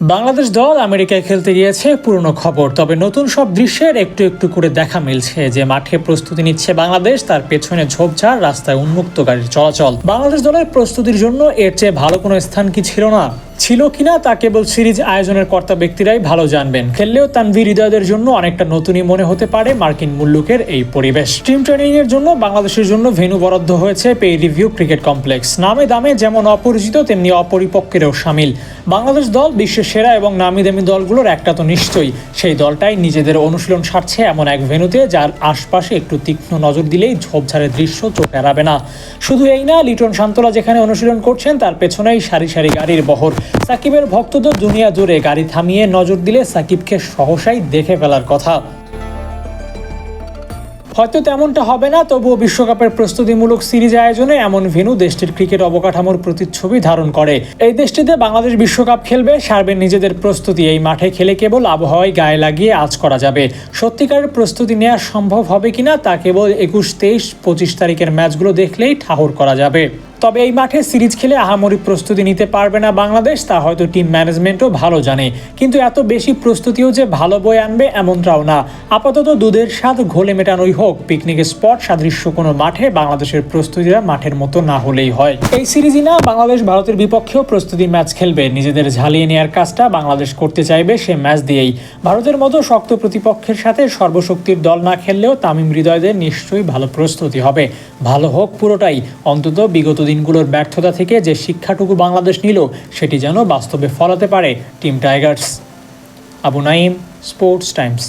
বাংলাদেশ দল আমেরিকায় খেলতে গিয়েছে পুরনো খবর, তবে নতুন সব দৃশ্যের একটু একটু করে দেখা মিলছে। যে মাঠে প্রস্তুতি নিচ্ছে বাংলাদেশ, তার পেছনে ঝোপঝাড়, রাস্তায় উন্মুক্ত গাড়ির চলাচল। বাংলাদেশ দলের প্রস্তুতির জন্য এর চেয়ে ভালো কোনো স্থান কি ছিল না? ছিল কিনা তা কেবল সিরিজ আয়োজনের কর্তা ব্যক্তিরাই ভালো জানবেন। খেললেও তানভীর হৃদয়দের জন্য অনেকটা নতুনই মনে হতে পারে মার্কিন মুল্লুকের এই পরিবেশ। টিম ট্রেনিং এর জন্য বাংলাদেশের জন্য ভেন্যু বরাদ্দ হয়েছে পে রিভিউ ক্রিকেট কমপ্লেক্স। নামে দামে যেমন অপরিচিত, তেমনি অপরিপক্কেরও সামিল। বাংলাদেশ দল বিশ্বের সেরা এবং নামি দামি দলগুলোর একটা তো নিশ্চয়ই। সেই দলটাই নিজেদের অনুশীলন সারছে এমন এক ভেন্যুতে যার আশপাশে একটু তীক্ষ্ণ নজর দিলেই ঝোপঝাড়ের দৃশ্য চোখ এড়াবে না। শুধু এই না, লিটন শান্তলা যেখানে অনুশীলন করছেন, তার পেছনেই সারি সারি গাড়ির বহর। সাকিবের ভক্তদের দুনিয়া জুড়ে গাড়ি থামিয়ে নজর দিলে সাকিবকে সহসাই দেখে ফেলার কথা। হয়তো তেমনটা হবে না, তবুও বিশ্বকাপের প্রস্তুতিমূলক সিরিজ আয়োজনে এমন ভেন্যু দেশটির ক্রিকেট অবকাঠামোর প্রতিচ্ছবি ধারণ করে। এই দেশটিতে বাংলাদেশ বিশ্বকাপ খেলবে সারবে নিজেদের প্রস্তুতি এই মাঠে খেলে কেবল আবহাওয়ায় গায়ে লাগিয়ে আজ করা যাবে। সত্যিকারের প্রস্তুতি নেওয়া সম্ভব হবে কিনা তা কেবল একুশ, তেইশ, পঁচিশ তারিখের ম্যাচগুলো দেখলেই ঠাহর করা যাবে। তবে এই মাঠে সিরিজ খেলে আহামরি প্রস্তুতি নিতে পারবে না বাংলাদেশ, তা হয়তো টিম ম্যানেজমেন্টও ভালো জানে। কিন্তু এত বেশি প্রস্তুতিও যে ভালো বই আনবে এমনটাও না। আপাতত দুধের স্বাদ ঘোলে মেটানোই হোক পিকনিকের স্পট সাদৃশ্য কোনো মাঠে বাংলাদেশের প্রস্তুতিরা মাঠের মতো না হলেই হয়। এই সিরিজই না, বাংলাদেশ ভারতের বিপক্ষেও প্রস্তুতি ম্যাচ খেলবে। নিজেদের ঝালিয়ে নেওয়ার কাজটা বাংলাদেশ করতে চাইবে সে ম্যাচ দিয়েই। ভারতের মতো শক্ত প্রতিপক্ষের সাথে সর্বশক্তির দল না খেললেও তামিম হৃদয়দের নিশ্চয়ই ভালো প্রস্তুতি হবে। ভালো হোক পুরোটাই, অন্তত বিগত দিনগুলোর ব্যর্থতা থেকে যে শিক্ষাটুকু বাংলাদেশ নিল, সেটি যেন বাস্তবে ফলাতে পারে team Tigers. Abu Naim Sports Times.